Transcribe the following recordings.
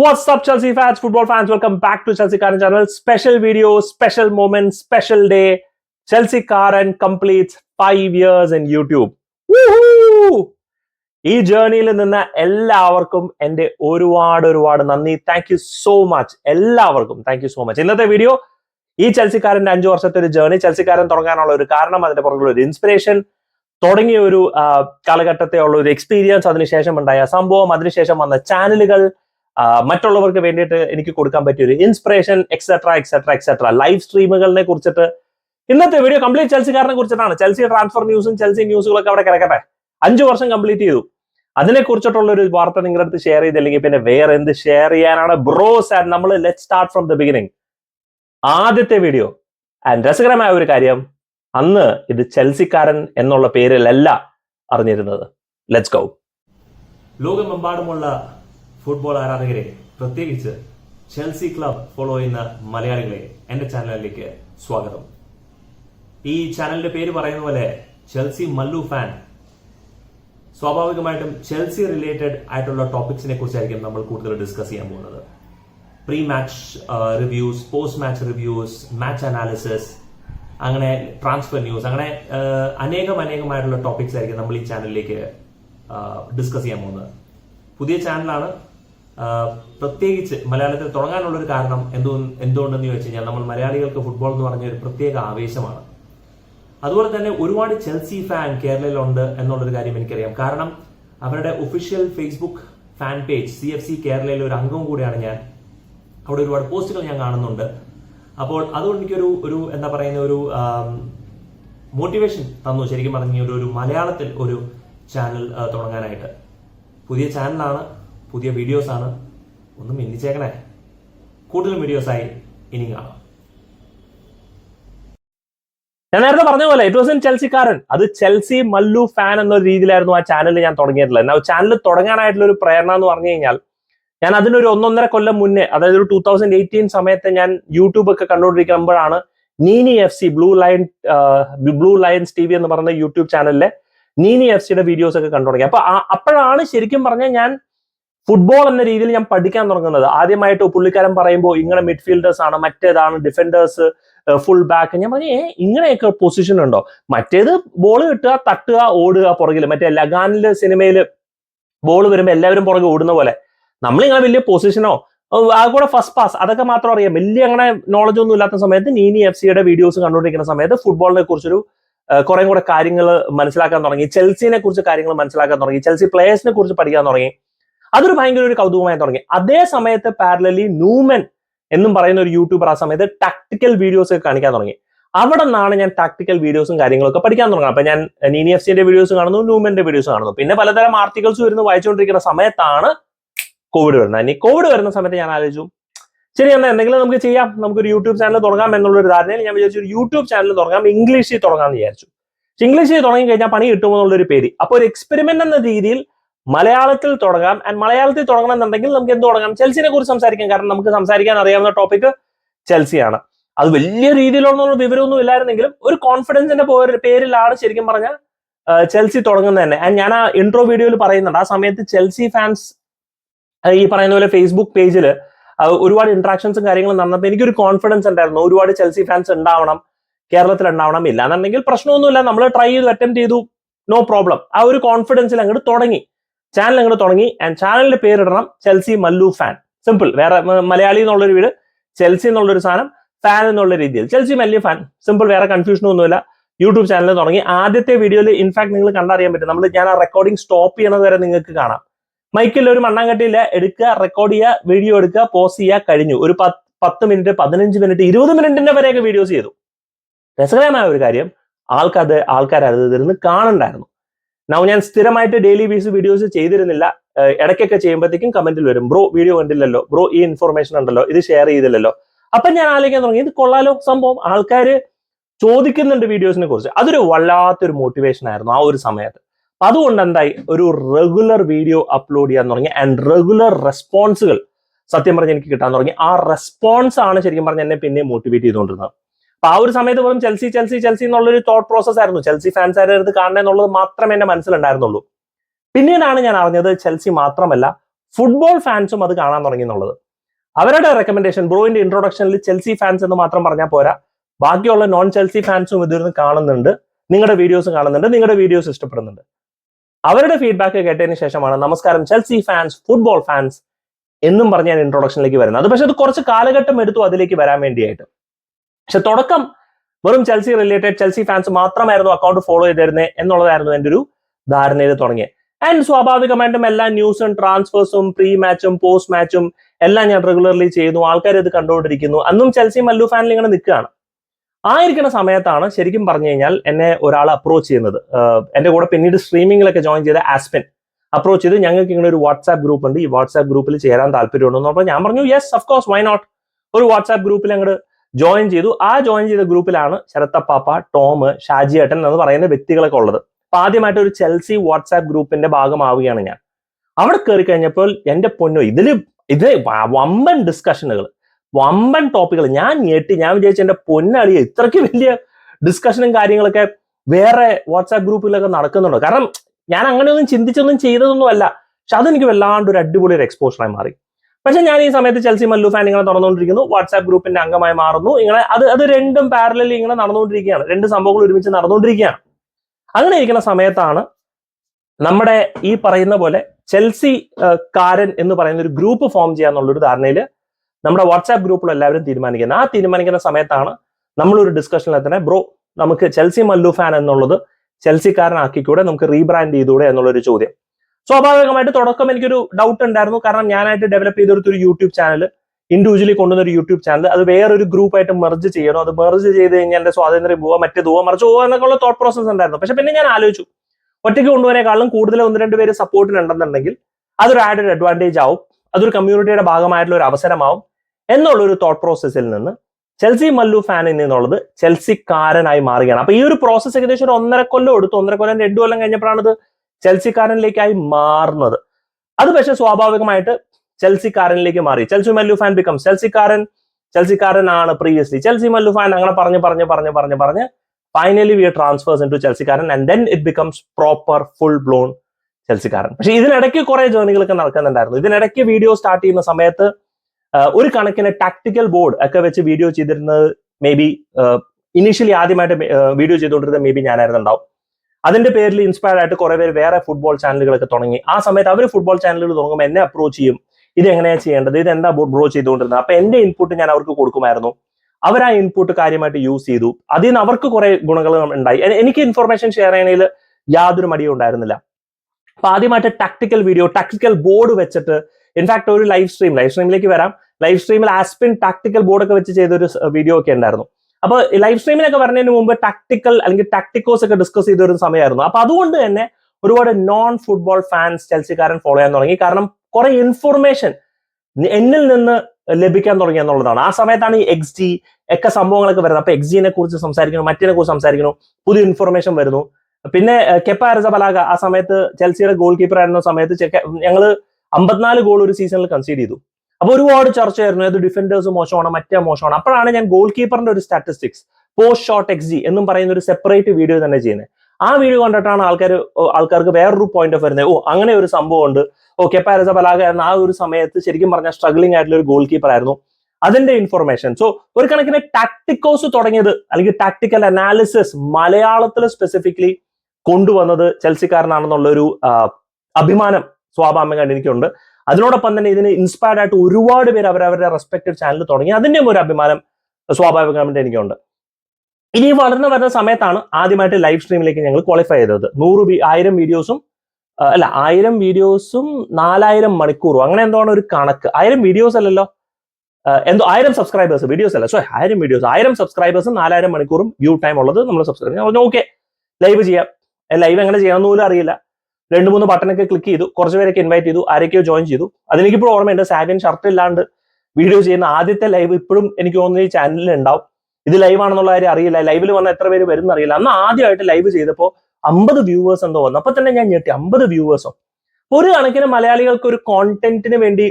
Football fans? Welcome back to Chelsea Karen channel. Special video, special moment, special day. Chelsea Karen completes five years in YouTube. Woohoo! ഈ ജേർണിയിൽ നിന്ന് എല്ലാവർക്കും എന്റെ ഒരുപാട് ഒരുപാട് നന്ദി താങ്ക് യു സോ മച്ച് എല്ലാവർക്കും താങ്ക് യു സോ മച്ച് ഇന്നത്തെ വീഡിയോ ഈ ചെൽസിക്കാരന്റെ അഞ്ചു വർഷത്തെ ഒരു ജേർണി ചെൽസിക്കാരൻ തുടങ്ങാനുള്ള ഒരു കാരണം അതിന്റെ പുറകുള്ള ഒരു ഇൻസ്പിറേഷൻ തുടങ്ങിയ ഒരു കാലഘട്ടത്തെ ഉള്ള ഒരു എക്സ്പീരിയൻസ് അതിനുശേഷം ഉണ്ടായ സംഭവം അതിനുശേഷം വന്ന ചാനലുകൾ മറ്റുള്ളവർക്ക് വേണ്ടിയിട്ട് എനിക്ക് കൊടുക്കാൻ പറ്റിയ ഒരു inspiration etcetera etcetera etcetera live സ്ട്രീമുകളെ കുറിച്ചിട്ട് ഇന്നത്തെ വീഡിയോ കംപ്ലീറ്റ് ചെൽസിക്കാരനെ കുറിച്ചിട്ടാണ്. ചെൽസി ട്രാൻസ്ഫർ ന്യൂസും ചെൽസി ന്യൂസുകളൊക്കെ അവിടെ കിടക്കട്ടെ. അഞ്ചു വർഷം കംപ്ലീറ്റ് ചെയ്തു. അതിനെ കുറിച്ചിട്ടുള്ള ഒരു വാർത്ത നിങ്ങളുടെ അടുത്ത് ഷെയർ ചെയ്തില്ലെങ്കിൽ പിന്നെ വേറെ എന്ത് ഷെയർ ചെയ്യാനാണ്? ബ്രോസ് ആൻഡ് നമ്മൾ let start from the beginning ആദ്യത്തെ വീഡിയോ ആൻഡ് രസകരമായ ഒരു കാര്യം. അന്ന് ഇത് ചെൽസിക്കാരൻ എന്നുള്ള പേരിലല്ല അറിഞ്ഞിരുന്നത്. ലെറ്റ്സ് ഗോ ലോകമെമ്പാടുമുള്ള ഫുട്ബോൾ ആരാധകരെ പ്രത്യേകിച്ച് ചെൽസി ക്ലബ് ഫോളോ ചെയ്യുന്ന മലയാളികളെ എന്റെ ചാനലിലേക്ക് സ്വാഗതം. ഈ ചാനലിന്റെ പേര് പറയുന്ന പോലെ ചെൽസി മല്ലു ഫാൻ സ്വാഭാവികമായിട്ടും ചെൽസി റിലേറ്റഡ് ആയിട്ടുള്ള ടോപ്പിക്സിനെ കുറിച്ചായിരിക്കും നമ്മൾ കൂടുതൽ ഡിസ്കസ് ചെയ്യാൻ പോകുന്നത്. Pre match reviews post match reviews match analysis അങ്ങനെ ട്രാൻസ്ഫർ ന്യൂസ് അങ്ങനെ ആ, അനേകം അനേകമായിട്ടുള്ള ടോപ്പിക്സ് ആയിരിക്കും നമ്മൾ ഈ ചാനലിലേക്ക് ഡിസ്കസ് ചെയ്യാൻ പോകുന്നത്. പുതിയ ചാനലാണ് പ്രത്യേകിച്ച് മലയാളത്തിൽ തുടങ്ങാനുള്ള ഒരു കാരണം എന്തോ എന്തുകൊണ്ടെന്ന് ചോദിച്ചു കഴിഞ്ഞാൽ നമ്മൾ മലയാളികൾക്ക് ഫുട്ബോൾ എന്ന് പറഞ്ഞ ഒരു പ്രത്യേക ആവേശമാണ്. അതുപോലെ തന്നെ ഒരുപാട് ചെൽസി ഫാൻ കേരളയിലുണ്ട് എന്നുള്ളൊരു കാര്യം എനിക്കറിയാം. കാരണം അവരുടെ official Facebook fan page C F C കേരളയിലെ ഒരു അംഗം കൂടിയാണ് ഞാൻ. അവിടെ ഒരുപാട് പോസ്റ്റുകൾ ഞാൻ കാണുന്നുണ്ട്. അപ്പോൾ അതുകൊണ്ട് എനിക്കൊരു ഒരു എന്താ പറയുന്ന ഒരു മോട്ടിവേഷൻ തന്നു ശരിക്കും പറഞ്ഞ ഒരു ഒരു മലയാളത്തിൽ ഒരു ചാനൽ തുടങ്ങാനായിട്ട്. പുതിയ ചാനലാണ് പുതിയ വീഡിയോസ് ആണ് ഒന്ന് മിന്നിച്ചേക്കണേ. കൂടുതൽ വീഡിയോസായി ഇനി കാണാം. ഞാൻ നേരത്തെ പറഞ്ഞ പോലെ ഇറ്റ് വാസ് ഇൻ ചെൽസിക്കാരൻ അത് ചെൽസി മല്ലു ഫാൻ എന്നൊരു രീതിയിലായിരുന്നു ആ ചാനൽ ഞാൻ തുടങ്ങിയിട്ടുള്ളത്. എന്നാൽ ചാനൽ തുടങ്ങാനായിട്ടുള്ള ഒരു പ്രേരണ എന്ന് പറഞ്ഞു കഴിഞ്ഞാൽ ഞാൻ അതിനൊരു ഒന്നൊന്നര കൊല്ലം മുന്നേ അതായത് ഒരു ടൂ തൗസൻഡ് എയ്റ്റീൻ സമയത്ത് ഞാൻ യൂട്യൂബ് ഒക്കെ കണ്ടുകൊണ്ടിരിക്കുമ്പോഴാണ് നീനി F C blue lion blue lions T V എന്ന് പറയുന്ന യൂട്യൂബ് ചാനലിലെ നീനി എഫ് സിയുടെ വീഡിയോസ് ഒക്കെ കണ്ടു തുടങ്ങി അപ്പൊ അപ്പോഴാണ് ശരിക്കും പറഞ്ഞാൽ ഞാൻ ഫുട്ബോൾ എന്ന രീതിയിൽ ഞാൻ പഠിക്കാൻ തുടങ്ങുന്നത്. ആദ്യമായിട്ട് പുള്ളിക്കാരൻ പറയുമ്പോൾ ഇങ്ങനെ മിഡ്ഫീൽഡേഴ്സ് ആണ് മറ്റേതാണ് ഡിഫൻഡേഴ്സ് ഫുൾ ബാക്ക് ഞാൻ പറഞ്ഞു ഏ ഇങ്ങനെയൊക്കെ പൊസിഷൻ ഉണ്ടോ? മറ്റേത് ബോൾ കിട്ടുക തട്ടുക ഓടുക പുറകിൽ മറ്റേ ലഗാനിൽ സിനിമയിൽ ബോൾ വരുമ്പോൾ എല്ലാവരും പുറകെ ഓടുന്ന പോലെ. നമ്മൾ നമ്മളിങ്ങനെ വലിയ പൊസിഷനോ കൂടെ ഫസ്റ്റ് പാസ് അതൊക്കെ മാത്രം അറിയാം. വലിയ അങ്ങനെ നോളജ് ഒന്നും ഇല്ലാത്ത സമയത്ത് നീനി എഫ് സിയുടെ വീഡിയോസ് കണ്ടുകൊണ്ടിരിക്കുന്ന സമയത്ത് ഫുട്ബോളിനെ കുറിച്ചൊരു കുറേ കൂടെ കാര്യങ്ങൾ മനസ്സിലാക്കാൻ തുടങ്ങി. ചെൽസിനെ കുറിച്ച് കാര്യങ്ങൾ മനസ്സിലാക്കാൻ തുടങ്ങി. ചെൽസി പ്ലേയേഴ്സിനെ കുറിച്ച് പഠിക്കാൻ തുടങ്ങി. അതൊരു ഭയങ്കര ഒരു കൗതുകമായി തുടങ്ങി. അതേ സമയത്ത് പാരലലി ന്യൂമൻ എന്നും പറയുന്ന ഒരു യൂട്യൂബർ ആ സമയത്ത് ടാക്ടിക്കൽ വീഡിയോസ് ഒക്കെ കാണിക്കാൻ തുടങ്ങി. അവിടെ നിന്നാണ് ഞാൻ ടാക്ടിക്കൽ വീഡിയോസും കാര്യങ്ങളൊക്കെ പഠിക്കാൻ തുടങ്ങുന്നത് അപ്പൊ ഞാൻ നീനി എഫ് സിന്റെ വീഡിയോസ് കാണുന്നു ന്യൂമന്റെ വീഡിയോസ് കാണുന്നു. പിന്നെ പലതരം ആർട്ടിക്കൽസ് വരുന്നു വായിച്ചുകൊണ്ടിരിക്കുന്ന സമയത്താണ് കോവിഡ് വരുന്നത്. ഇനി കോവിഡ് വരുന്ന സമയത്ത് ഞാൻ ആലോചിച്ചു ശരി എന്നാൽ എന്തെങ്കിലും നമുക്ക് ചെയ്യാം. നമുക്കൊരു യൂട്യൂബ് ചാനൽ തുടങ്ങാം എന്നുള്ള ഒരു ധാരണയിൽ ഞാൻ വിചാരിച്ചു ഒരു യൂട്യൂബ് ചാനൽ തുടങ്ങാം ഇംഗ്ലീഷിൽ തുടങ്ങാമെന്ന് വിചാരിച്ചു. ഇംഗ്ലീഷിൽ തുടങ്ങി കഴിഞ്ഞാൽ പണി കിട്ടുമോ എന്നുള്ളൊരു പേര് അപ്പൊ ഒരു എക്സ്പെരിമെന്റ് എന്ന രീതിയിൽ മലയാളത്തിൽ തുടങ്ങാം. ആൻഡ് മലയാളത്തിൽ തുടങ്ങണം എന്നുണ്ടെങ്കിൽ നമുക്ക് എന്ത് തുടങ്ങാം? ചെൽസിനെ കുറിച്ച് സംസാരിക്കാം. കാരണം നമുക്ക് സംസാരിക്കാൻ അറിയാവുന്ന ടോപ്പിക് ചെൽസിയാണ്. അത് വലിയ രീതിയിലുള്ള വിവരമൊന്നും ഇല്ലായിരുന്നെങ്കിലും ഒരു കോൺഫിഡൻസിന്റെ പേരിലാണ് ശരിക്കും പറഞ്ഞാൽ ചെൽസി തുടങ്ങുന്നത് തന്നെ. ഞാൻ ആ ഇൻട്രോ വീഡിയോയിൽ പറയുന്നുണ്ട്. ആ സമയത്ത് ചെൽസി ഫാൻസ് ഈ പറയുന്ന പോലെ ഫേസ്ബുക്ക് പേജിൽ ഒരുപാട് ഇന്ററാക്ഷൻസും കാര്യങ്ങളും നടന്നപ്പോൾ എനിക്കൊരു കോൺഫിഡൻസ് ഉണ്ടായിരുന്നു. ഒരുപാട് ചെൽസി ഫാൻസ് ഉണ്ടാവണം. കേരളത്തിൽ ഉണ്ടാവണം ഇല്ല. എന്നുണ്ടെങ്കിൽ പ്രശ്നമൊന്നുമില്ല. നമ്മൾ ട്രൈ ചെയ്തു അറ്റംപ്റ്റ് ചെയ്തു. നോ പ്രോബ്ലം ആ ഒരു കോൺഫിഡൻസിൽ അങ്ങോട്ട് തുടങ്ങി. ചാനൽ അങ്ങോട്ട് തുടങ്ങി. ആൻഡ് ചാനലിന്റെ പേരിടണം ചെൽസി മല്ലു ഫാൻ സിമ്പിൾ വേറെ മലയാളി എന്നുള്ളൊരു വീട് ചെൽസി എന്നുള്ളൊരു സാധനം ഫാൻ എന്നുള്ള രീതിയിൽ. ചെൽസി മല്ലു ഫാൻ സിമ്പിൾ വേറെ കൺഫ്യൂഷൻ ഒന്നുമില്ല. യൂട്യൂബ് ചാനൽ തുടങ്ങി. ആദ്യത്തെ വീഡിയോയിൽ ഇൻഫാക്ട് നിങ്ങൾ കണ്ടറിയാൻ പറ്റും. നമ്മൾ ഞാൻ ആ റെക്കോർഡിംഗ് സ്റ്റോപ്പ് ചെയ്യണത് വരെ നിങ്ങൾക്ക് കാണാം. മൈക്കിൽ ഒരു മണ്ണാങ്കട്ടിയില്ല എടുക്കുക റെക്കോർഡ് ചെയ്യുക വീഡിയോ എടുക്കുക പോസ്റ്റ് ചെയ്യുക കഴിഞ്ഞു. ഒരു പത്ത് മിനിറ്റ് പതിനഞ്ച് മിനിറ്റ് ഇരുപത് മിനിറ്റിന്റെ വരെയൊക്കെ വീഡിയോസ് ചെയ്തു. രസകരമായ ഒരു കാര്യം. ആൾക്കത് ആൾക്കാർ അത് നിന്ന് കാണണ്ടായിരുന്നു. നൗ ഞാൻ സ്ഥിരമായിട്ട് ഡെയിലി ബേസ് വീഡിയോസ് ചെയ്തിരുന്നില്ല. ഇടയ്ക്കൊക്കെ ചെയ്യുമ്പോഴത്തേക്കും കമന്റിൽ വരും. ബ്രോ വീഡിയോ കണ്ടില്ലല്ലോ. ബ്രോ ഈ ഇൻഫർമേഷൻ ഉണ്ടല്ലോ. ഇത് ഷെയർ ചെയ്തില്ലല്ലോ. അപ്പൊ ഞാൻ ആലോചിക്കാൻ തുടങ്ങി. ഇത് കൊള്ളാലോ സംഭവം. ആൾക്കാർ ചോദിക്കുന്നുണ്ട് വീഡിയോസിനെ കുറിച്ച്. അതൊരു വല്ലാത്തൊരു മോട്ടിവേഷൻ ആയിരുന്നു ആ ഒരു സമയത്ത്. അതുകൊണ്ട് എന്തായി? ഒരു റെഗുലർ വീഡിയോ അപ്ലോഡ് ചെയ്യാൻ തുടങ്ങി. ആൻഡ് റെഗുലർ റെസ്പോൺസുകൾ സത്യം പറഞ്ഞ് എനിക്ക് കിട്ടാൻ തുടങ്ങി. ആ റെസ്പോൺസ് ആണ് ശരിക്കും പറഞ്ഞ എന്നെ പിന്നെ മോട്ടിവേറ്റ് ചെയ്തുകൊണ്ടിരുന്നത്. അപ്പൊ ആ ഒരു സമയത്ത് പോലും ചെൽസി ചെൽസി ചെൽസി എന്നുള്ളൊരു തോട്ട് പ്രോസസ് ആയിരുന്നു. ചെൽസി ഫാൻസ് ആരുടെ കാണണം എന്നുള്ളത് മാത്രമേ എന്റെ മനസ്സിലുണ്ടായിരുന്നുള്ളൂ. പിന്നീടാണ് ഞാൻ അറിഞ്ഞത് ചെൽസി മാത്രമല്ല ഫുട്ബോൾ ഫാൻസും അത് കാണാൻ തുടങ്ങി എന്നുള്ളത്. അവരുടെ റെക്കമെൻഡേഷൻ ബ്രോയിന്റെ ഇൻട്രൊഡക്ഷനിൽ ചെൽസി ഫാൻസ് എന്ന് മാത്രം പറഞ്ഞാൽ പോരാ. ബാക്കിയുള്ള നോൺ ചെൽസി ഫാൻസും ഇതിരുന്ന് കാണുന്നുണ്ട്. നിങ്ങളുടെ വീഡിയോസ് കാണുന്നുണ്ട്. നിങ്ങളുടെ വീഡിയോസ് ഇഷ്ടപ്പെടുന്നുണ്ട്. അവരുടെ ഫീഡ്ബാക്ക് കേട്ടതിന് ശേഷമാണ് നമസ്കാരം ചെൽസി ഫാൻസ് ഫുട്ബോൾ ഫാൻസ് എന്നും പറഞ്ഞ് ഞാൻ ഇൻട്രൊഡക്ഷനിലേക്ക് വരുന്നത്. അത് പക്ഷെ അത് കുറച്ച് കാലഘട്ടം എടുത്തു അതിലേക്ക് വരാൻ വേണ്ടിയായിട്ട്. പക്ഷെ തുടക്കം വെറും ചെൽസി റിലേറ്റഡ് ചെൽസി ഫാൻസ് മാത്രമായിരുന്നു അക്കൗണ്ട് ഫോളോ ചെയ്തിരുന്നത് എന്നുള്ളതായിരുന്നു എന്റെ ഒരു ധാരണയിൽ തുടങ്ങിയത് ആൻഡ് സ്വാഭാവികമായിട്ടും എല്ലാ ന്യൂസും ട്രാൻസ്ഫേഴ്സും പ്രീ മാച്ചും പോസ്റ്റ് മാച്ചും എല്ലാം ഞാൻ റെഗുലർലി ചെയ്യുന്നു. ആൾക്കാർ ഇത് കണ്ടുകൊണ്ടിരിക്കുന്നു. അന്നും ചെൽസി മല്ലു ഫാനിൽ ഇങ്ങനെ നിൽക്കുകയാണ്. ആയിരിക്കുന്ന സമയത്താണ് ശരിക്കും പറഞ്ഞു കഴിഞ്ഞാൽ എന്നെ ഒരാൾ അപ്രോച്ച് ചെയ്യുന്നത്. എന്റെ കൂടെ പിന്നീട് സ്ട്രീമിങ്ങിലൊക്കെ ജോയിൻ ചെയ്ത ആസ്പെൻ അപ്രോച്ച് ചെയ്ത് ഞങ്ങൾക്ക് ഇങ്ങനെ ഒരു വാട്സാപ്പ് ഗ്രൂപ്പ് ഉണ്ട്. ഈ വാട്സാപ്പ് ഗ്രൂപ്പിൽ ചേരാൻ താല്പര്യമുണ്ടെന്ന് പറഞ്ഞപ്പോൾ ഞാൻ പറഞ്ഞു yes of course why not ഒരു വാട്സാപ്പ് ഗ്രൂപ്പിൽ അങ്ങോട്ട് ജോയിൻ ചെയ്തു. ആ ജോയിൻ ചെയ്ത ഗ്രൂപ്പിലാണ് ശരത്തപ്പാപ്പ ടോം ഷാജി ഷാജിയേട്ടൻ എന്ന് പറയുന്ന വ്യക്തികളൊക്കെ ഉള്ളത്. അപ്പൊ ആദ്യമായിട്ട് ഒരു ചെൽസി വാട്സാപ്പ് ഗ്രൂപ്പിന്റെ ഭാഗമാവുകയാണ് ഞാൻ. അവിടെ കയറി കഴിഞ്ഞപ്പോൾ എന്റെ പൊന്നോ ഇതിൽ ഇത് വമ്പൻ ഡിസ്കഷനുകൾ വമ്പൻ ടോപ്പിക്കുകൾ ഞാൻ ഞെട്ടി. ഞാൻ വിചാരിച്ചു എന്റെ പൊന്നളിയ ഇത്രയ്ക്ക് വലിയ ഡിസ്കഷനും കാര്യങ്ങളൊക്കെ വേറെ വാട്സാപ്പ് ഗ്രൂപ്പിലൊക്കെ നടക്കുന്നുണ്ടോ? കാരണം ഞാൻ അങ്ങനെയൊന്നും ചിന്തിച്ചൊന്നും ചെയ്തതൊന്നും അല്ല. പക്ഷെ അതെനിക്ക് വല്ലാണ്ട് ഒരു അടിപൊളി ഒരു എക്സ്പോഷറായി മാറി. പക്ഷെ ഞാൻ ഈ സമയത്ത് ചെൽസി മല്ലു ഫാൻ ഇങ്ങനെ നടന്നുകൊണ്ടിരിക്കുന്നു. വാട്സാപ്പ് ഗ്രൂപ്പിന്റെ അംഗമായി മാറുന്നു. ഇങ്ങനെ അത് അത് രണ്ടും പാരലലി ഇങ്ങനെ നടന്നുകൊണ്ടിരിക്കുകയാണ്. രണ്ട് സംഭവങ്ങൾ ഒരുമിച്ച് നടന്നുകൊണ്ടിരിക്കുകയാണ്. അങ്ങനെ ഇരിക്കുന്ന സമയത്താണ് നമ്മുടെ ഈ പറയുന്ന പോലെ ചെൽസി കാരൻ എന്ന് പറയുന്ന ഒരു ഗ്രൂപ്പ് ഫോം ചെയ്യാന്നുള്ള ഒരു ധാരണയിൽ നമ്മുടെ വാട്സാപ്പ് ഗ്രൂപ്പിൽ എല്ലാവരും തീരുമാനിക്കുന്നത്. ആ തീരുമാനിക്കുന്ന സമയത്താണ് നമ്മളൊരു ഡിസ്കഷനിൽ എത്തണേ ബ്രോ നമുക്ക് ചെൽസി മല്ലു ഫാൻ എന്നുള്ളത് ചെൽസിക്കാരനാക്കിക്കൂടെ നമുക്ക് റീബ്രാൻഡ് ചെയ്തൂടെ? എന്നുള്ളൊരു ചോദ്യം. സ്വാഭാവികമായിട്ട് തുടക്കം എനിക്കൊരു ഡൗട്ട് ഉണ്ടായിരുന്നു. കാരണം ഞാനായിട്ട് ഡെവലപ്പ് ചെയ്തെടുത്തൊരു യൂട്യൂബ് ചാനൽ ഇൻഡിവിജ്വലി കൊണ്ടുവന്ന ഒരു യൂട്യൂബ് ചാനൽ അത് വേറൊരു ഗ്രൂപ്പായിട്ട് മെർജ് ചെയ്യണം. അത് മെർജ് ചെയ്ത് കഴിഞ്ഞാൽ എന്റെ സ്വാതന്ത്ര്യം പോവാ മറ്റേ പോവാ മറിച്ച് പോവാ എന്നൊക്കെയുള്ള തോട്ട് പ്രോസസ് ഉണ്ടായിരുന്നു. പക്ഷെ പിന്നെ ഞാൻ ആലോചിച്ചു. ഒറ്റയ്ക്ക് കൊണ്ടുപോകാനേക്കാളും കൂടുതൽ ഒന്ന് രണ്ട് പേര് സപ്പോർട്ടിനുണ്ടെന്നുണ്ടെങ്കിൽ അതൊരു ആഡഡ് അഡ്വാന്റേജ് ആവും. അതൊരു കമ്മ്യൂണിറ്റിയുടെ ഭാഗമായിട്ടുള്ള ഒരു അവസരമാവും എന്നുള്ള ഒരു തോട്ട് പ്രോസസ്സിൽ നിന്ന് ചെൽസി മല്ലു ഫാൻ എന്നുള്ളത് ചെൽസിക്കാരനായി മാറുകയാണ്. അപ്പൊ ഈ ഒരു പ്രോസസ്സ് ഏകദേശം ഒരു ഒന്നര കൊല്ലം എടുത്തു. ഒന്നര കൊല്ലം രണ്ടു കൊല്ലം കഴിഞ്ഞപ്പോഴാണ് ഇത് ചെൽസിക്കാരനിലേക്കായി മാറുന്നത്. അത് പക്ഷെ സ്വാഭാവികമായിട്ട് ചെൽസിക്കാരനിലേക്ക് മാറി. ചെൽസി മല്ലു ഫാൻ ബിക്കം ചെൽസിക്കാരൻ. ചെൽസിക്കാരനാണ് പ്രീവിയസ്ലി ചെൽസി മല്ലു ഫാൻ അങ്ങനെ പറഞ്ഞ് പറഞ്ഞ് പറഞ്ഞ് പറഞ്ഞ് പറഞ്ഞ് finally we transfers in to ചെൽസിക്കാരൻ and then it becomes proper full blown ചെൽസിക്കാരൻ. പക്ഷെ ഇതിനിടയ്ക്ക് കുറെ ജേണികളൊക്കെ നടക്കുന്നുണ്ടായിരുന്നു. ഇതിനിടയ്ക്ക് വീഡിയോ സ്റ്റാർട്ട് ചെയ്യുന്ന സമയത്ത് ഒരു കണക്കിന് ടാക്ടിക്കൽ ബോർഡ് ഒക്കെ വെച്ച് വീഡിയോ ചെയ്തിരുന്നത് മേ ബി ഇനീഷ്യലി ആദ്യമായിട്ട് വീഡിയോ ചെയ്തുകൊണ്ടിരുന്നത് മേ ബി ഞാനായിരുന്നുണ്ടാവും. അതിന്റെ പേരിൽ ഇൻസ്പയർ ആയിട്ട് കുറെ പേര് വേറെ ഫുട്ബോൾ ചാനലുകളൊക്കെ തുടങ്ങി. ആ സമയത്ത് അവർ ഫുട്ബോൾ ചാനലുകൾ തുടങ്ങുമ്പോൾ എന്നെ അപ്രോച്ച് ചെയ്യും. ഇത് എങ്ങനെയാണ് ചെയ്യേണ്ടത്? ഇത് എന്താ ബ്രോ ചെയ്തുകൊണ്ടിരുന്നത്? അപ്പൊ എന്റെ ഇൻപുട്ട് ഞാൻ അവർക്ക് കൊടുക്കുമായിരുന്നു. അവർ ആ ഇൻപുട്ട് കാര്യമായിട്ട് യൂസ് ചെയ്തു. അതിൽ നിന്ന് അവർക്ക് കുറെ ഗുണങ്ങൾ ഉണ്ടായി. എനിക്ക് ഇൻഫർമേഷൻ ഷെയർ ചെയ്യണതിൽ യാതൊരു മടിയും ഉണ്ടായിരുന്നില്ല. അപ്പൊ ആദ്യമായിട്ട് ടാക്ടിക്കൽ വീഡിയോ ടാക്ടിക്കൽ ബോർഡ് വെച്ചിട്ട് ഇൻഫാക്ട് ഒരു ലൈവ് സ്ട്രീം ലൈവ് സ്ട്രീമിലേക്ക് വരാം. ലൈവ് സ്ട്രീമിൽ ആസ്പിൻ ടാക്ടിക്കൽ ബോർഡ് ഒക്കെ വെച്ച് ചെയ്തൊരു വീഡിയോ ഒക്കെ ഉണ്ടായിരുന്നു. അപ്പൊ ലൈവ് സ്ട്രീമിനൊക്കെ പറഞ്ഞതിന് മുമ്പ് ടാക്ടിക്കൽ അല്ലെങ്കിൽ ടാക്ടിക്കോസ് ഒക്കെ ഡിസ്കസ് ചെയ്ത ഒരു സമയമായിരുന്നു. അപ്പൊ അതുകൊണ്ട് തന്നെ ഒരുപാട് നോൺ ഫുട്ബോൾ ഫാൻസ് ചെൽസിക്കാരൻ ഫോളോ ചെയ്യാൻ തുടങ്ങി. കാരണം കുറെ ഇൻഫർമേഷൻ എന്നിൽ നിന്ന് ലഭിക്കാൻ തുടങ്ങി എന്നുള്ളതാണ്. ആ സമയത്താണ് ഈ എക്സ് ജി ഒക്കെ സംഭവങ്ങളൊക്കെ വരുന്നത്. അപ്പൊ എക്സ് ജിനെ കുറിച്ച് സംസാരിക്കണം മറ്റിനെ കുറിച്ച് സംസാരിക്കണം പുതിയ ഇൻഫർമേഷൻ വരുന്നു. പിന്നെ കെപ്പ അരസബലാഗ ആ സമയത്ത് ചെൽസിയുടെ ഗോൾ കീപ്പർ ആയിരുന്ന സമയത്ത് ഞങ്ങൾ അമ്പത്തിനാല് ഗോൾ ഒരു സീസണിൽ കൺസീഡ് ചെയ്തു. അപ്പൊ ഒരുപാട് ചർച്ചയായിരുന്നു. ഏത് ഡിഫൻഡേഴ്സ് മോശമാണ് മറ്റേ മോശമാണ്. അപ്പോഴാണ് ഞാൻ ഗോൾ കീപ്പറിന്റെ ഒരു സ്റ്റാറ്റിസ്റ്റിക്സ് പോസ്റ്റ് ഷോട്ട് എക്സി എന്നും പറയുന്ന ഒരു സെപ്പറേറ്റ് വീഡിയോ തന്നെ ചെയ്യുന്നത്. ആ വീഡിയോ കണ്ടിട്ടാണ് ആൾക്കാർ ആൾക്കാർക്ക് വേറൊരു പോയിന്റ് ഓഫ് വരുന്നത്. ഓ അങ്ങനെ ഒരു സംഭവം ഉണ്ട്. ഓ കെപ്പാരസ ബലാഗ എന്ന ആ ഒരു സമയത്ത് ശരിക്കും പറഞ്ഞാൽ സ്ട്രഗ്ലിംഗ് ആയിട്ടുള്ള ഒരു ഗോൾ കീപ്പർ ആയിരുന്നു. അതിന്റെ ഇൻഫർമേഷൻ സോ ഒരു കണക്കിന് ടാക്ടിക്കോസ് തുടങ്ങിയത് അല്ലെങ്കിൽ ടാക്ടിക്കൽ അനാലിസിസ് മലയാളത്തിൽ സ്പെസിഫിക്കലി കൊണ്ടുവന്നത് ചെൽസിക്കാരനാണെന്നുള്ള ഒരു അഭിമാനം സ്വാഭാവികമായിട്ട് എനിക്കുണ്ട്. അതിനോടൊപ്പം തന്നെ ഇതിന് ഇൻസ്പയർഡ് ആയിട്ട് ഒരുപാട് പേര് അവരവരുടെ റെസ്പെക്റ്റീവ് ചാനൽ തുടങ്ങി. അതിന്റെയും ഒരു അഭിമാനം സ്വാഭാവികമായിട്ട് എനിക്കുണ്ട്. ഇനി വളർന്നു വരുന്ന സമയത്താണ് ആദ്യമായിട്ട് ലൈവ് സ്ട്രീമിലേക്ക് ഞങ്ങൾ ക്വാളിഫൈ ചെയ്തത്. നൂറ് ആയിരം വീഡിയോസും അല്ല ആയിരം വീഡിയോസും നാലായിരം മണിക്കൂറും അങ്ങനെ എന്തോ ഒരു കണക്ക്? ആയിരം വീഡിയോസ് അല്ലല്ലോ? എന്തോ ആയിരം സബ്സ്ക്രൈബേഴ്സ് വീഡിയോസ് അല്ല. സോ ആയിരം വീഡിയോസ് ആയിരം സബ്സ്ക്രൈബേഴ്സും നാലായിരം മണിക്കൂറും വ്യൂ ടൈം ഉള്ളത് നമ്മൾ സബ്സ്ക്രൈബ് പറഞ്ഞു ഓക്കെ ലൈവ് ചെയ്യാം. ലൈവ് എങ്ങനെ ചെയ്യാമെന്ന് പോലും അറിയില്ല. രണ്ട് മൂന്ന് ബട്ടണൊക്കെ ക്ലിക്ക് ചെയ്തു. കുറച്ച് പേരൊക്കെ ഇൻവൈറ്റ് ചെയ്തു. ആരൊക്കെയോ ജോയിൻ ചെയ്തു. അതെനിക്കിപ്പോൾ ഓർമ്മയുണ്ട് സാഗൻ ഷർട്ട് ഇല്ലാണ്ട് വീഡിയോ ചെയ്യുന്ന ആദ്യത്തെ ലൈവ് ഇപ്പോഴും എനിക്ക് തോന്നുന്നു ഈ ചാനലിൽ ഉണ്ടാവും. ഇത് ലൈവ് ആണെന്നുള്ള കാര്യം അറിയില്ല. ലൈവിൽ വന്ന എത്ര പേര് വരും അറിയില്ല. അന്ന് ആദ്യമായിട്ട് ലൈവ് ചെയ്തപ്പോൾ അമ്പത് വ്യൂവേഴ്സ് എന്തോ വന്നു. അപ്പൊ തന്നെ ഞാൻ ഞെട്ടി. അമ്പത് വ്യൂവേഴ്സോ ഒരു കണക്കിന് മലയാളികൾക്ക് ഒരു കോണ്ടന്റിന് വേണ്ടി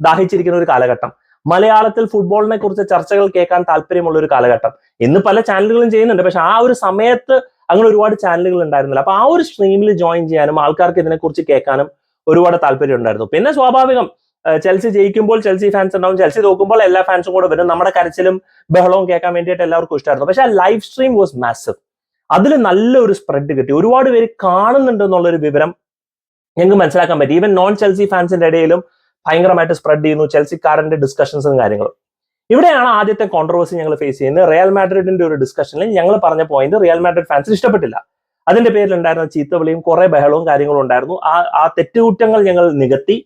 ദാഹിച്ചിരിക്കുന്ന ഒരു കാലഘട്ടം. മലയാളത്തിൽ ഫുട്ബോളിനെ കുറിച്ച് ചർച്ചകൾ കേൾക്കാൻ താല്പര്യമുള്ള ഒരു കാലഘട്ടം. ഇന്ന് പല ചാനലുകളും ചെയ്യുന്നുണ്ട്. പക്ഷെ ആ ഒരു സമയത്ത് അങ്ങനെ ഒരുപാട് ചാനലുകൾ ഉണ്ടായിരുന്നില്ല. അപ്പൊ ആ ഒരു സ്ട്രീമിൽ ജോയിൻ ചെയ്യാനും ആൾക്കാർക്ക് ഇതിനെക്കുറിച്ച് കേൾക്കാനും ഒരുപാട് താല്പര്യം ഉണ്ടായിരുന്നു. പിന്നെ സ്വാഭാവികം ചെൽസി ജയിക്കുമ്പോൾ ചെൽസി ഫാൻസ് ഉണ്ടാവും. ചെൽസി തോക്കുമ്പോൾ എല്ലാ ഫാൻസും കൂടെ വരും. നമ്മുടെ കരച്ചിലും ബഹളവും കേൾക്കാൻ വേണ്ടിയിട്ട് എല്ലാവർക്കും ഇഷ്ടമായിരുന്നു പക്ഷെ ആ ലൈവ് സ്ട്രീം വാസ് മാസീവ് അതിൽ നല്ലൊരു സ്പ്രെഡ് കിട്ടി. ഒരുപാട് പേര് കാണുന്നുണ്ട് എന്നുള്ളൊരു വിവരം ഞങ്ങൾക്ക് മനസ്സിലാക്കാൻ പറ്റി. ഈവൻ നോൺ ചെൽസി ഫാൻസിന്റെ ഇടയിലും ഭയങ്കരമായിട്ട് സ്പ്രെഡ് ചെയ്യുന്നു. ചെൽസിക്കാരന്റെ ഡിസ്കഷൻസും കാര്യങ്ങളും. ഇവിടെയാണ് ആദ്യത്തെ കോൺട്രവേഴ്സി ഞങ്ങൾ ഫേസ് ചെയ്യുന്നത്. റിയൽ മാഡ്രിഡിന്റെ ഒരു ഡിസ്കഷനിൽ ഞങ്ങൾ പറഞ്ഞ പോയിന്റ് റിയൽ മാഡ്രിഡ് ഫാൻസിന് ഇഷ്ടപ്പെട്ടില്ല. അതിന്റെ പേരിൽ ഉണ്ടായിരുന്ന ചീത്തവിളിയും കുറെ ബഹളവും കാര്യങ്ങളും ഉണ്ടായിരുന്നു. ആ ആ തെറ്റുകുറ്റങ്ങൾ ഞങ്ങൾ നികത്തി.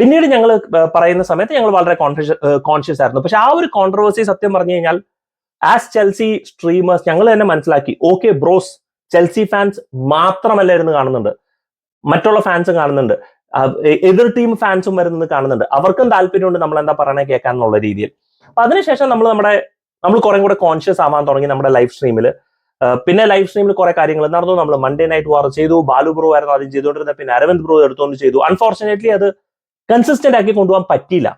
പിന്നീട് ഞങ്ങൾ പറയുന്ന സമയത്ത് ഞങ്ങൾ വളരെ കോൺഷ്യസ് കോൺഷ്യസ് ആയിരുന്നു. പക്ഷെ ആ ഒരു കോൺട്രവേഴ്സി സത്യം പറഞ്ഞു കഴിഞ്ഞാൽ ആസ് ചെൽസി സ്ട്രീമേഴ്സ് ഞങ്ങൾ തന്നെ മനസ്സിലാക്കി. ഓക്കെ ബ്രോസ് ചെൽസി ഫാൻസ് മാത്രമല്ല മാത്രമല്ലായിരുന്നു കാണുന്നുണ്ട്. മറ്റുള്ള ഫാൻസും കാണുന്നുണ്ട്. എതിർ ടീം ഫാൻസും വരുന്നത് കാണുന്നുണ്ട്. അവർക്കും താല്പര്യമുണ്ട് നമ്മൾ എന്താ പറയണേ കേൾക്കാൻ എന്നുള്ള രീതിയിൽ. അപ്പൊ അതിനുശേഷം നമ്മൾ നമ്മുടെ നമ്മൾ കുറെ കൂടെ കോൺഷ്യസ് ആവാൻ തുടങ്ങി നമ്മുടെ ലൈഫ് സ്ട്രീമിൽ പിന്നെ ലൈഫ് സ്ട്രീമിൽ കുറെ കാര്യങ്ങൾ നടന്നു. നമ്മൾ മൺഡേ നൈറ്റ് വാർ ചെയ്തു. ബാലു ബ്രോ ആയിരുന്നു ആദ്യം ചെയ്തുകൊണ്ടിരുന്നത് പിന്നെ അരവിന്ദ് ബ്രോ എടുത്തുകൊണ്ട് ചെയ്തു. അൺഫോർച്ചുനേറ്റ്ലി അത് കൺസിസ്റ്റന്റ് ആക്കി കൊണ്ടുപോകാൻ പറ്റിയില്ല.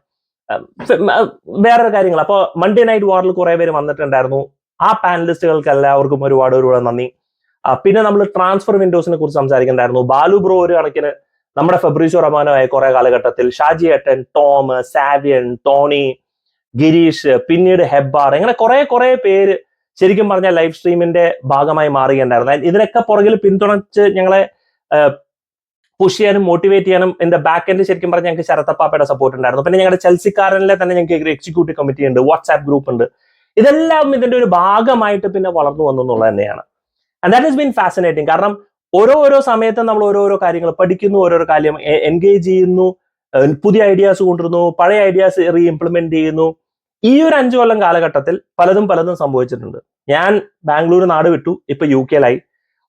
വേറെ കാര്യങ്ങൾ അപ്പോൾ മൺഡേ നൈറ്റ് വാറിൽ കുറെ പേര് വന്നിട്ടുണ്ടായിരുന്നു. ആ പാനലിസ്റ്റുകൾക്ക് എല്ലാവർക്കും ഒരുപാട് ഒരുപാട് നന്ദി. പിന്നെ നമ്മൾ ട്രാൻസ്ഫർ വിൻഡോസിനെ കുറിച്ച് സംസാരിക്കണ്ടായിരുന്നു. ബാലു ബ്രോ ഒരു കണക്കിന് നമ്മുടെ ഫെബ്രീഷോ റമാനോയായ കുറെ കാലഘട്ടത്തിൽ ഷാജി ഏട്ടൻ ടോം സാവിയൻ ടോണി ഗിരീഷ് പിന്നീട് ഹെബ്ബാർ അങ്ങനെ കുറെ കുറെ പേര് ശരിക്കും പറഞ്ഞാൽ ലൈവ് സ്ട്രീമിന്റെ ഭാഗമായി മാറുകയുണ്ടായിരുന്നു. ഇതിനൊക്കെ പുറകിൽ പിന്തുണച്ച് ഞങ്ങളെ പുഷ് ചെയ്യാനും മോട്ടിവേറ്റ് ചെയ്യാനും എന്റെ ബാക്ക് എൻഡ് ശരിക്കും പറഞ്ഞാൽ ഞങ്ങൾക്ക് ശരത്തപ്പാപ്പയുടെ സപ്പോർട്ട് ഉണ്ടായിരുന്നു. പിന്നെ ഞങ്ങളുടെ ചെൽസിക്കാരനിലെ തന്നെ ഞങ്ങൾക്ക് എക്സിക്യൂട്ടീവ് കമ്മിറ്റി ഉണ്ട് വാട്സ്ആപ്പ് ഗ്രൂപ്പ് ഉണ്ട്. ഇതെല്ലാം ഇതിന്റെ ഒരു ഭാഗമായിട്ട് പിന്നെ വളർന്നു വന്നു എന്നുള്ളത് തന്നെയാണ്. And that is been fascinating കാരണം ഓരോ ഓരോ സമയത്തും നമ്മൾ ഓരോരോ കാര്യങ്ങൾ പഠിക്കുന്നു ഓരോരോ കാര്യം എൻഗേജ് ചെയ്യുന്നു പുതിയ ഐഡിയാസ് കൊണ്ടുവരുന്നു പഴയ ഐഡിയാസ് റീ ഇംപ്ലിമെന്റ് ചെയ്യുന്നു. ഈ ഒരു അഞ്ചു കൊല്ലം കാലഘട്ടത്തിൽ പലതും പലതും സംഭവിച്ചിട്ടുണ്ട്. ഞാൻ ബാംഗ്ലൂർ നാട് വിട്ടു ഇപ്പൊ യു കെയിലായി.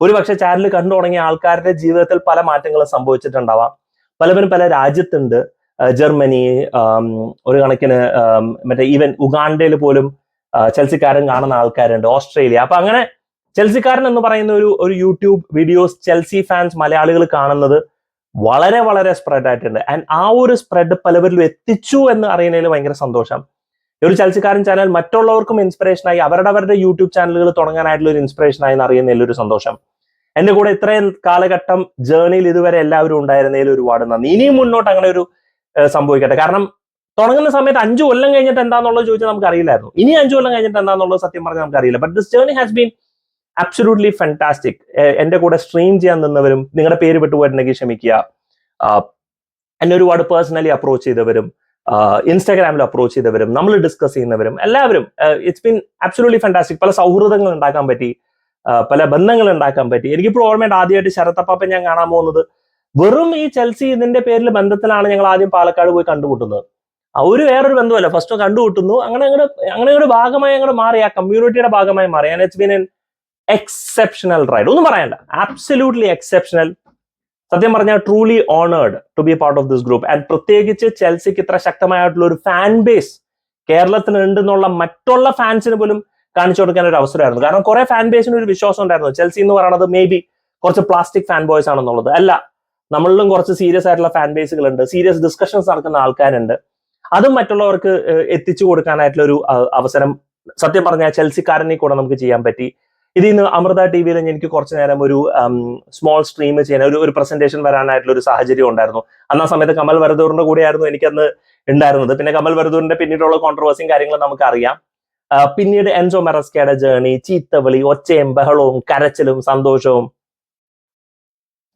ഒരു പക്ഷെ ചാനൽ കണ്ടു തുടങ്ങിയ ആൾക്കാരുടെ ജീവിതത്തിൽ പല മാറ്റങ്ങളും സംഭവിച്ചിട്ടുണ്ടാവാം. പലവരും പല രാജ്യത്തുണ്ട്. ജർമ്മനി ഒരു കണക്കിന് മറ്റേ ഈവൻ ഉഗാണ്ടയിൽ പോലും ചെൽസിക്കാരൻ കാണുന്ന ആൾക്കാരുണ്ട്. ഓസ്ട്രേലിയ. അപ്പൊ അങ്ങനെ ചെൽസിക്കാരൻ എന്ന് പറയുന്ന ഒരു ഒരു യൂട്യൂബ് വീഡിയോസ് ചെൽസി ഫാൻസ് മലയാളികൾ കാണുന്നത് വളരെ വളരെ സ്പ്രെഡ് ആയിട്ടുണ്ട്. ആൻഡ് ആ ഒരു സ്പ്രെഡ് പലവരിലും എത്തിച്ചു എന്ന് അറിയുന്നതിൽ ഭയങ്കര സന്തോഷം. ഈ ഒരു ചലച്ചിക്കാരൻ ചാനൽ മറ്റുള്ളവർക്കും ഇൻസ്പിറേഷൻ ആയി അവരുടെ അവരുടെ യൂട്യൂബ് ചാനലുകൾ തുടങ്ങാനായിട്ടുള്ള ഒരു ഇൻസ്പിറേഷൻ ആയി എന്ന് അറിയുന്നതിൽ ഒരു സന്തോഷം. എന്റെ കൂടെ ഇത്രയും കാലഘട്ടം ജേർണിയിൽ ഇതുവരെ എല്ലാവരും ഉണ്ടായിരുന്നതിൽ ഒരുപാട് നന്ദി. ഇനിയും മുന്നോട്ട് അങ്ങനെ ഒരു സംഭവിക്കട്ടെ. കാരണം തുടങ്ങുന്ന സമയത്ത് അഞ്ചു കൊല്ലം കഴിഞ്ഞിട്ട് എന്താണെന്നുള്ളത് ചോദിച്ചാൽ നമുക്ക് അറിയില്ലായിരുന്നു ഇനി അഞ്ചു കൊല്ലം കഴിഞ്ഞിട്ട് എന്താണെന്നുള്ളത് സത്യം പറഞ്ഞാൽ നമുക്ക് അറിയില്ല but this journey has been absolutely fantastic എന്റെ കൂടെ സ്ട്രീം ചെയ്യാൻ നിന്നവരും നിങ്ങളുടെ പേര് വിട്ടുപോയിട്ടുണ്ടെങ്കിൽ ക്ഷമിക്കുക. എന്നെ ഒരുപാട് പേഴ്സണലി അപ്രോച്ച് ചെയ്തവരും ഇൻസ്റ്റാഗ്രാമിൽ അപ്രോച്ച് ചെയ്തവരും നമ്മൾ ഡിസ്കസ് ചെയ്യുന്നവരും എല്ലാവരും ഇറ്റ്സ് ബീൻ അബ്സൊല്യൂട്ട്ലി ഫാന്റാസ്റ്റിക് പല സൗഹൃദങ്ങൾ ഉണ്ടാക്കാൻ പറ്റി പല ബന്ധങ്ങൾ ഉണ്ടാക്കാൻ പറ്റി. എനിക്കിപ്പോൾ ഓർമ്മയുണ്ട് ആദ്യമായിട്ട് ശരത്തപ്പാപ്പൻ ഞാൻ കാണാൻ പോകുന്നത്. വെറും ഈ ചെൽസി ഇതിന്റെ പേരിൽ ബന്ധത്തിലാണ് ഞങ്ങൾ ആദ്യം പാലക്കാട് പോയി കണ്ടുമുട്ടുന്നത്. ഒരു വേറൊരു ബന്ധമല്ല ഫസ്റ്റ് കണ്ടുമുട്ടുന്നു. അങ്ങനെ അങ്ങനെ അങ്ങനെ ഒരു ഭാഗമായി ഞങ്ങൾ മാറി ആ കമ്മ്യൂണിറ്റിയുടെ ഭാഗമായി മാറി. And it's been an exceptional ride ഒന്നും പറയണ്ട. ആബ്സല്യൂട്ട്ലി എക്സെപ്ഷണൽ സത്യം പറഞ്ഞാൽ truly honoured to be part of this group and പ്രത്യേകിച്ച് ചെൽസിക്ക് ഇത്ര ശക്തമായിട്ടുള്ള ഒരു ഫാൻ ബേസ് കേരളത്തിന് ഉണ്ടെന്നുള്ള മറ്റുള്ള ഫാൻസിന് പോലും കാണിച്ചു കൊടുക്കാൻ ഒരു അവസരമായിരുന്നു. കാരണം കുറെ ഫാൻ ബേസിന് ഒരു വിശ്വാസം ഉണ്ടായിരുന്നു. ചെൽസി എന്ന് പറയുന്നത് മേ ബി കുറച്ച് പ്ലാസ്റ്റിക് ഫാൻ ബോയ്സ് ആണെന്നുള്ളത്. അല്ല നമ്മളിലും കുറച്ച് സീരിയസ് ആയിട്ടുള്ള ഫാൻ ബേസുകൾ ഉണ്ട് സീരിയസ് ഡിസ്കഷൻസ് നടക്കുന്ന ആൾക്കാരുണ്ട്. അതും മറ്റുള്ളവർക്ക് എത്തിച്ചു കൊടുക്കാനായിട്ടുള്ള ഒരു അവസരം സത്യം പറഞ്ഞാൽ ചെൽസിക്കാരനെ കൂടെ നമുക്ക് ചെയ്യാൻ പറ്റി. ഇതിൽ നിന്ന് അമൃത ടി വിയിൽ എനിക്ക് കുറച്ച് നേരം ഒരു സ്മോൾ സ്ട്രീം ചെയ്യാൻ ഒരു ഒരു പ്രസന്റേഷൻ വരാനായിട്ടുള്ള ഒരു സാഹചര്യം ഉണ്ടായിരുന്നു. അന്ന് ആ സമയത്ത് കമൽ വരദൂറിന്റെ കൂടെയായിരുന്നു എനിക്കന്ന് ഉണ്ടായിരുന്നത്. പിന്നെ കമൽ വരദൂറിന്റെ പിന്നീടുള്ള കോൺട്രവേഴ്സിയും കാര്യങ്ങളും നമുക്കറിയാം. പിന്നീട് എൻസോ മെറസ്കയുടെ ജേണി ചീത്തവിളി ഒച്ചയും ബഹളവും കരച്ചിലും സന്തോഷവും.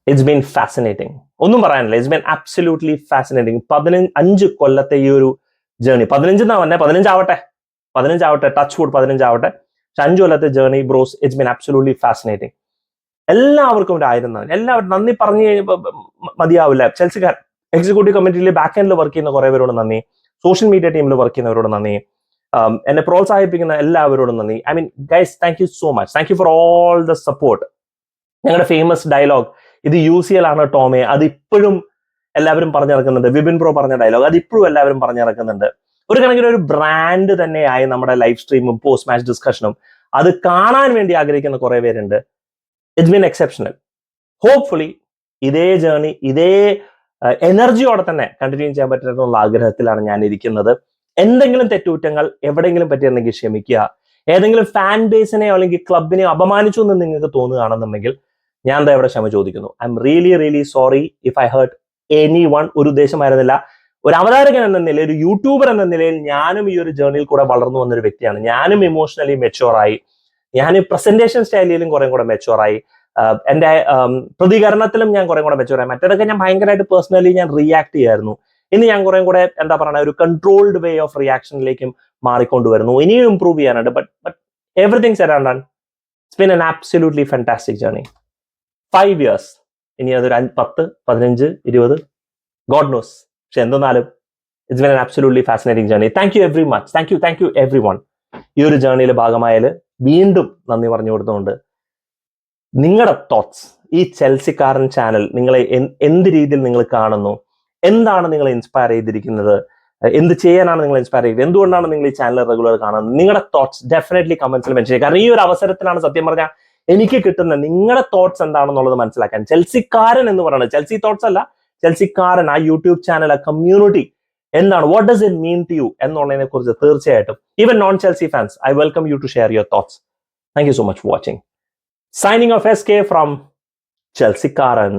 ഇറ്റ്സ് ബീൻ ഫാസിനേറ്റിംഗ് ഒന്നും പറയാനില്ല. ഇറ്റ്സ് ബീൻ അബ്സല്യൂട്ട്ലി ഫാസിനേറ്റിംഗ് പതിനഞ്ച് അഞ്ച് കൊല്ലത്തെ ഈ ഒരു ജേണി പതിനഞ്ച് എന്നാ പറഞ്ഞേ പതിനഞ്ചാവട്ടെ പതിനഞ്ചാവട്ടെ ടച്ച് വുഡ് പതിനഞ്ചാവട്ടെ പക്ഷെ അഞ്ചു കൊല്ലത്തെ journey bros it's been absolutely fascinating എല്ലാവർക്കും ഒരു ആയിരം നന്ദി. എല്ലാവരും നന്ദി പറഞ്ഞു കഴിഞ്ഞപ്പോൾ മതിയാവില്ല. ചെൽസിക്കാർ എക്സിക്യൂട്ടീവ് കമ്മിറ്റിയിൽ ബാക്ക് എൻഡിൽ വർക്ക് ചെയ്യുന്ന കുറെ പേരോട് നന്ദി. സോഷ്യൽ മീഡിയ ടീമിൽ വർക്ക് ചെയ്യുന്നവരോട് നന്ദി. എന്നെ പ്രോത്സാഹിപ്പിക്കുന്ന എല്ലാവരോടും നന്ദി. I mean guys thank you so much thank you for all the support ഞങ്ങളുടെ ഫേമസ് ഡയലോഗ് ഇത് യു സി എൽ ആണ് ടോമെ. അത് ഇപ്പോഴും എല്ലാവരും പറഞ്ഞിറക്കുന്നുണ്ട്. വിപിൻ പ്രോ പറഞ്ഞ ഡയലോഗ് അത് ഇപ്പോഴും എല്ലാവരും പറഞ്ഞു നടക്കുന്നുണ്ട് ഒരു കണക്കിന് ഒരു ബ്രാൻഡ് തന്നെയായി നമ്മുടെ ലൈവ് സ്ട്രീമും പോസ്റ്റ് മാച്ച് ഡിസ്കഷനും അത് കാണാൻ വേണ്ടി ആഗ്രഹിക്കുന്ന കുറെ പേരുണ്ട്. ഇറ്റ്സ് ബീൻ എക്സെപ്ഷണൽ ഹോപ്പ്ഫുള്ളി ഇതേ ജേർണി ഇതേ എനർജിയോടെ തന്നെ കണ്ടിന്യൂ ചെയ്യാൻ പറ്റുന്നുള്ള ആഗ്രഹത്തിലാണ് ഞാൻ ഇരിക്കുന്നത് എന്തെങ്കിലും തെറ്റുകുറ്റങ്ങൾ എവിടെയെങ്കിലും പറ്റിയിട്ടുണ്ടെങ്കിൽ ക്ഷമിക്കുക. ഏതെങ്കിലും ഫാൻ ബേസിനെയോ അല്ലെങ്കിൽ ക്ലബിനെയോ അപമാനിച്ചു എന്ന് നിങ്ങൾക്ക് തോന്നുകയാണെന്നുണ്ടെങ്കിൽ ഞാൻ എന്താ ഇവിടെ ക്ഷമ ചോദിക്കുന്നു. I am really really sorry if I hurt anyone ഒരു ഉദ്ദേശമായിരുന്നില്ല. ഒരു അവതാരകൻ എന്ന നിലയിൽ ഒരു യൂട്യൂബർ എന്ന നിലയിൽ ഞാനും ഈ ഒരു ജേർണിയിൽ കൂടെ വളർന്നു വന്ന ഒരു വ്യക്തിയാണ്. ഞാനും ഇമോഷണലി മെച്ചുവറായി ഞാൻ പ്രസന്റേഷൻ സ്റ്റൈലിലും കുറെ കൂടെ മെച്ചുവറായി എന്റെ ആം, പ്രതികരണത്തിലും ഞാൻ കുറെ കൂടെ മെച്ചുവറായി മറ്റേതൊക്കെ ഞാൻ ഭയങ്കരമായിട്ട് പേഴ്സണലി ഞാൻ റിയാക്ട് ചെയ്യായിരുന്നു. ഇന്ന് ഞാൻ കുറെ കൂടെ എന്താ പറയുക ഒരു കൺട്രോൾഡ് വേ ഓഫ് റിയാക്ഷനിലേക്കും മാറിക്കൊണ്ടുവരുന്നു. ഇനിയും ഇമ്പ്രൂവ് ചെയ്യാനുണ്ട്. But but everything set and it's been an absolutely journey five years ഇനി അതൊരു പത്ത് പതിനഞ്ച് ഇരുപത് ഗോഡ് നോസ് പക്ഷെ എന്തെന്നാലും it's been absolutely fascinating journey thank you very much thank you thank you everyone ഈ ഒരു ജേർണിയിൽ ഭാഗമായാൽ വീണ്ടും നന്ദി പറഞ്ഞു കൊടുത്തുകൊണ്ട് നിങ്ങളുടെ തോട്ട്സ് ഈ ചെൽസിക്കാരൻ ചാനൽ നിങ്ങളെ എന്ത് രീതിയിൽ നിങ്ങൾ കാണുന്നു എന്താണ് നിങ്ങളെ ഇൻസ്പയർ ചെയ്തിരിക്കുന്നത് എന്ത് ചെയ്യാനാണ് നിങ്ങൾ ഇൻസ്പയർ ചെയ്തത് എന്തുകൊണ്ടാണ് നിങ്ങൾ ഈ ചാനൽ റെഗുലർ കാണുന്നത് നിങ്ങളുടെ തോട്ട്സ് ഡെഫിനറ്റ്ലി കമന്റ്സിൽ മെൻഷൻ ചെയ്യുക കാരണം ഈ ഒരു അവസരത്തിലാണ് സത്യം പറഞ്ഞാൽ എനിക്ക് കിട്ടുന്ന നിങ്ങളുടെ തോട്ട്സ് എന്താണെന്നുള്ളത് മനസ്സിലാക്കാൻ ചെൽസിക്കാരൻ എന്ന് പറയുന്നത്. ചെൽസി തോട്ട്സ് അല്ല ചെൽസിക്കാരൻ ആ യൂട്യൂബ് ചാനൽ ആ കമ്മ്യൂണിറ്റി എന്താണ്? What does it mean to you എന്നുള്ളതിനെ കുറിച്ച് തീർച്ചയായിട്ടും even non Chelsea fans I welcome you to share your thoughts thank you so much for watching signing off S K from ചെൽസിക്കാരൻ.